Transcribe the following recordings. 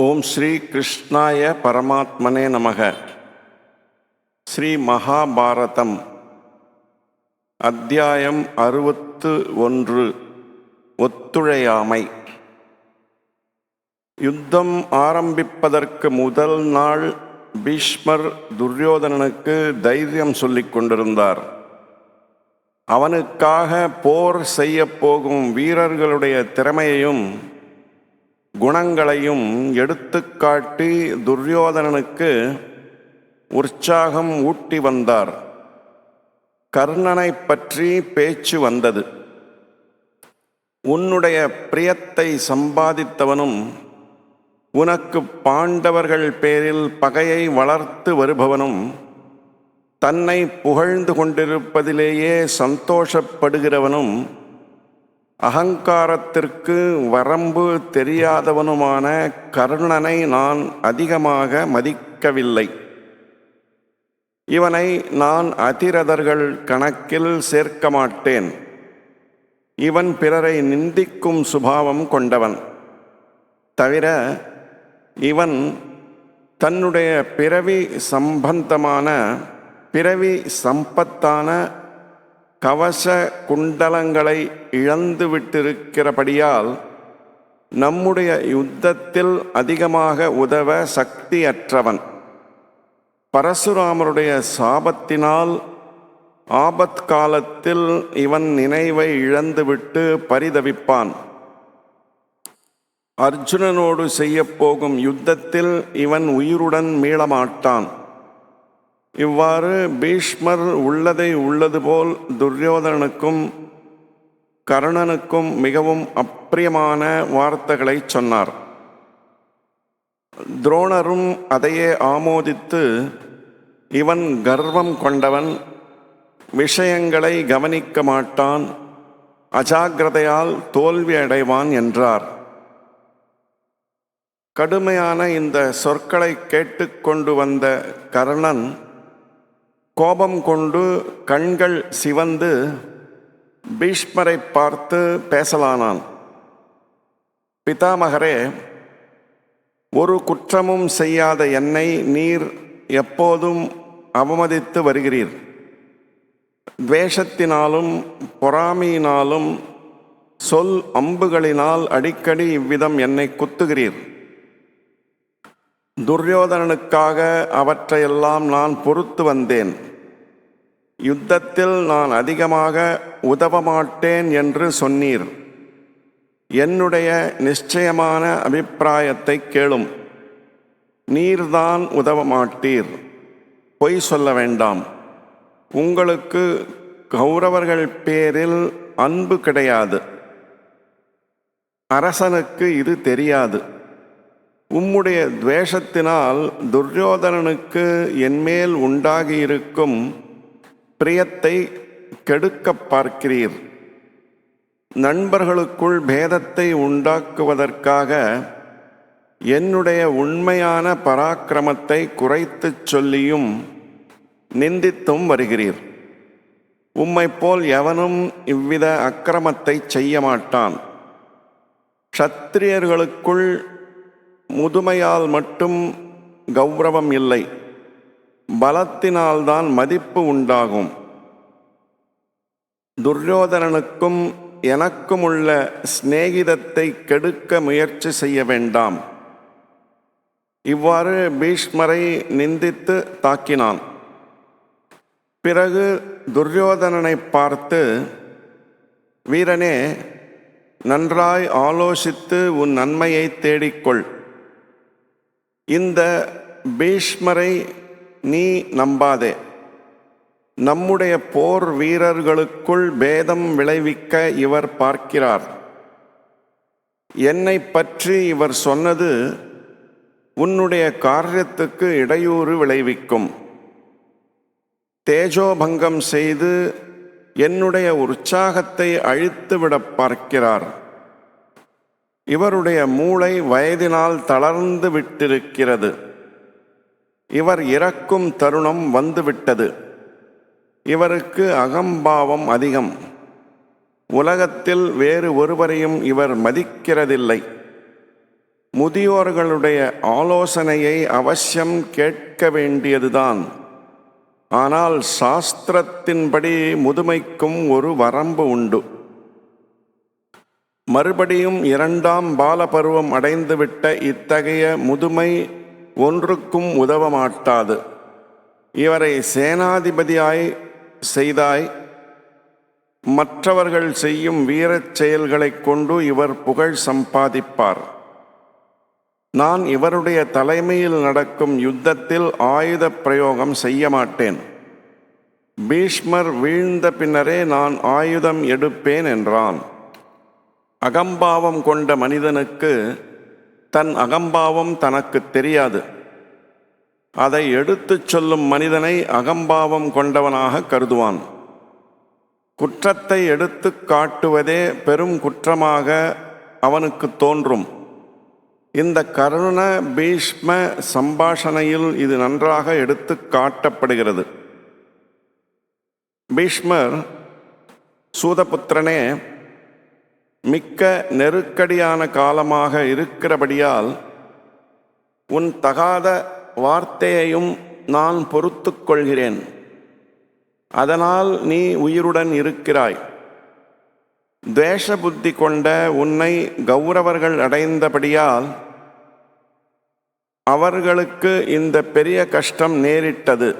ஓம் ஸ்ரீ கிருஷ்ணாய பரமாத்மனே நமக. ஸ்ரீ மகாபாரதம். அத்தியாயம் அறுபத்து ஒன்று. ஒத்துழையாமை. யுத்தம் ஆரம்பிப்பதற்கு முதல் நாள் பீஷ்மர் துரியோதனனுக்கு தைரியம் சொல்லிக் கொண்டிருந்தார். அவனுக்காக போர் செய்யப்போகும் வீரர்களுடைய திறமையையும் குணங்களையும் எடுத்துக்காட்டி துரியோதனனுக்கு உற்சாகம் ஊட்டி வந்தார். கர்ணனை பற்றி பேச்சு வந்தது. உன்னுடைய பிரியத்தை சம்பாதித்தவனும் உனக்கு பாண்டவர்கள் பேரில் பகையை வளர்த்து வருபவனும் தன்னை புகழ்ந்து கொண்டிருப்பதிலேயே சந்தோஷப்படுகிறவனும் அகங்காரத்திற்கு வரம்பு தெரியாதவனுமான கருணனை நான் அதிகமாக மதிக்கவில்லை. இவனை நான் அதிரதர்கள் கணக்கில் சேர்க்க மாட்டேன். இவன் பிறரை நிந்திக்கும் சுபாவம் கொண்டவன். தவிர இவன் தன்னுடைய பிறவி சம்பந்தமான பிறவி சம்பத்தான கவச குண்டலங்களை இழந்து விட்டிருக்கிறபடியால் நம்முடைய யுத்தத்தில் அதிகமாக உதவ சக்தியற்றவன். பரசுராமருடைய சாபத்தினால் ஆபத் காலத்தில் இவன் நினைவை இழந்துவிட்டு பரிதவிப்பான். அர்ஜுனனோடு செய்யப்போகும் யுத்தத்தில் இவன் உயிருடன் மீளமாட்டான். இவ்வாறு பீஷ்மர் உள்ளதை உள்ளது போல் துரியோதனனுக்கும் கர்ணனுக்கும் மிகவும் அப்பிரியமான வார்த்தைகளை சொன்னார். துரோணரும் அதையே ஆமோதித்து இவன் கர்வம் கொண்டவன் விஷயங்களை கவனிக்க மாட்டான் அஜாக்கிரதையால் தோல்வி அடைவான் என்றார். கடுமையான இந்த சொற்களை கேட்டுக்கொண்டு வந்த கர்ணன் கோபம் கொண்டு கண்கள் சிவந்து பீஷ்மரை பார்த்து பேசலானான். பிதாமகரே ஒரு குற்றமும் செய்யாத என்னை நீர் எப்போதும் அவமதித்து வருகிறீர். துவேஷத்தினாலும் பொறாமையினாலும் சொல் அம்புகளினால் அடிக்கடி இவ்விதம் என்னை குத்துகிறீர். துரியோதனனுக்காக அவற்றையெல்லாம் நான் பொறுத்து வந்தேன். யுத்தத்தில் நான் அதிகமாக உதவ மாட்டேன் என்று சொன்னீர். என்னுடைய நிச்சயமான அபிப்பிராயத்தை கேளும். நீர்தான் உதவ மாட்டீர் பொய் சொல்ல வேண்டாம். உங்களுக்கு கௌரவர்கள் பேரில் அன்பு கிடையாது. அரசனுக்கு இது தெரியாது. உம்முடைய துவேஷத்தினால் துரியோதனனுக்கு என்மேல் உண்டாகியிருக்கும் பிரியத்தை கெடுக்க பார்க்கிறீர். நண்பர்களுக்குள் பேதத்தை உண்டாக்குவதற்காக என்னுடைய உண்மையான பராக்கிரமத்தை குறைத்துச் சொல்லியும் நிந்தித்தும் வருகிறீர். உம்மை போல் எவனும் இவ்வித அக்கிரமத்தை செய்ய மாட்டான் க்ஷத்திரியர்களுக்குள் முதுமையால் மட்டும் கௌரவம் இல்லை. பலத்தினால்தான் மதிப்பு உண்டாகும். துரியோதனனுக்கும் எனக்கும் உள்ள சிநேகிதத்தை கெடுக்க முயற்சி செய்ய வேண்டாம். இவ்வாறு பீஷ்மரை நிந்தித்து தாக்கினான். பிறகு துரியோதனனை பார்த்து வீரனே நன்றாய் ஆலோசித்து உன் நன்மையை தேடிக்கொள். இந்த பீஷ்மரை நீ நம்பாதே. நம்முடைய போர் வீரர்களுக்குள் பேதம் விளைவிக்க இவர் பார்க்கிறார். என்னை பற்றி இவர் சொன்னது உன்னுடைய காரியத்துக்கு இடையூறு விளைவிக்கும். தேஜோபங்கம் செய்து என்னுடைய உற்சாகத்தை அழித்துவிட பார்க்கிறார். இவருடைய மூளை வயதினால் தளர்ந்து விட்டிருக்கிறது. இவர் இறக்கும் தருணம் வந்துவிட்டது. இவருக்கு அகம்பாவம் அதிகம். உலகத்தில் வேறு ஒருவரையும் இவர் மதிக்கிறதில்லை. முதியோர்களுடைய ஆலோசனையை அவசியம் கேட்க வேண்டியதுதான். ஆனால் சாஸ்திரத்தின்படி முதுமைக்கும் ஒரு வரம்பு உண்டு. மறுபடியும் இரண்டாம் பாலபருவம் அடைந்துவிட்ட இத்தகைய முதுமை ஒன்றுக்கும் உதவ மாட்டாது இவரை சேனாதிபதியாய் செய்தாய் மற்றவர்கள் செய்யும் வீரச் செயல்களைக் கொண்டு இவர் புகழ் சம்பாதிப்பார். நான் இவருடைய தலைமையில் நடக்கும் யுத்தத்தில் ஆயுத பிரயோகம் செய்ய மாட்டேன். பீஷ்மர் வீழ்ந்த பின்னரே நான் ஆயுதம் எடுப்பேன் என்றான். அகம்பாவம் கொண்ட மனிதனுக்கு தன் அகம்பாவம் தனக்கு தெரியாது. அதை எடுத்துச் சொல்லும் மனிதனை அகம்பாவம் கொண்டவனாக கருதுவான். குற்றத்தை எடுத்து காட்டுவதே பெரும் குற்றமாக அவனுக்கு தோன்றும். இந்த கருண பீஷ்ம சம்பாஷணையில் இது நன்றாக எடுத்து காட்டப்படுகிறது. பீஷ்மர் சூதபுத்திரனே மிக்க நெருக்கடியான காலமாக இருக்கிறபடியால் உன் தகாத வார்த்தையையும் நான் பொறுத்து கொள்கிறேன். அதனால் நீ உயிருடன் இருக்கிறாய். துவேஷ புத்தி கொண்ட உன்னை கௌரவர்கள் அடைந்தபடியால் அவர்களுக்கு இந்த பெரிய கஷ்டம் நேரிட்டது.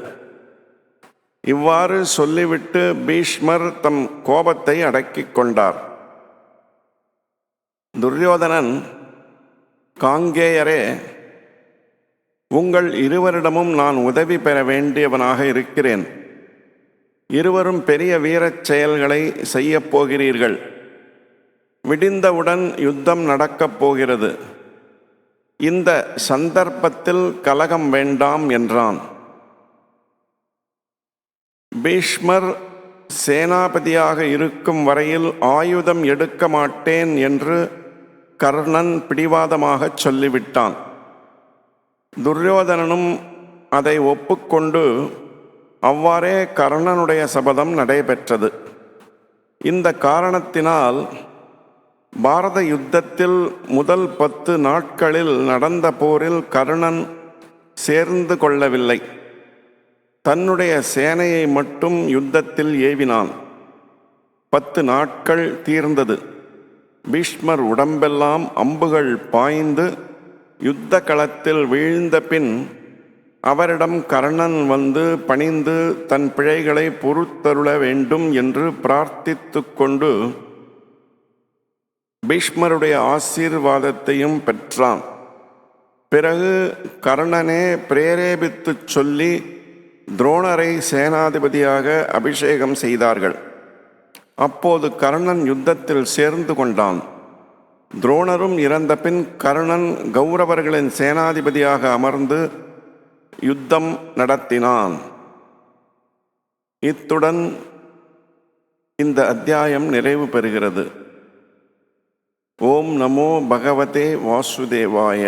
இவ்வாறு சொல்லிவிட்டு பீஷ்மர் தம் கோபத்தை அடக்கிக் கொண்டார். துரியோதனன் காங்கேயரே உங்கள் இருவரிடமும் நான் உதவி பெற வேண்டியவனாக இருக்கிறேன். இருவரும் பெரிய வீரச் செயல்களை செய்யப் போகிறீர்கள். விடிந்தவுடன் யுத்தம் நடக்கப் போகிறது. இந்த சந்தர்ப்பத்தில் கலகம் வேண்டாம் என்றான். பீஷ்மர் சேனாபதியாக இருக்கும் வரையில் ஆயுதம் எடுக்க மாட்டேன் என்று கர்ணன் பிடிவாதமாகச் சொல்லிவிட்டான். துரியோதனனும் அதை ஒப்புக்கொண்டு அவ்வாறே கர்ணனுடைய சபதம் நடைபெற்றது. இந்த காரணத்தினால் பாரத யுத்தத்தில் முதல் பத்து நாட்களில் நடந்த போரில் கர்ணன் சேர்ந்து கொள்ளவில்லை. தன்னுடைய சேனையை மட்டும் யுத்தத்தில் ஏவினான். பத்து நாட்கள் தீர்ந்தது. பீஷ்மர் உடம்பெல்லாம் அம்புகள் பாய்ந்து யுத்த களத்தில் வீழ்ந்த பின் அவரிடம் கர்ணன் வந்து பணிந்து தன் பிழைகளை பொறுத்தருள வேண்டும் என்று பிரார்த்தித்து கொண்டு பீஷ்மருடைய ஆசீர்வாதத்தையும் பெற்றான். பிறகு கர்ணனே பிரேரேபித்துச் சொல்லி துரோணரை சேனாதிபதியாக அபிஷேகம் செய்தார்கள். அப்போது கர்ணன் யுத்தத்தில் சேர்ந்து கொண்டான். துரோணரும் இறந்த பின் கர்ணன் கௌரவர்களின் சேனாதிபதியாக அமர்ந்து யுத்தம் நடத்தினான். இத்துடன் இந்த அத்தியாயம் நிறைவு பெறுகிறது. ஓம் நமோ பகவதே வாசுதேவாய.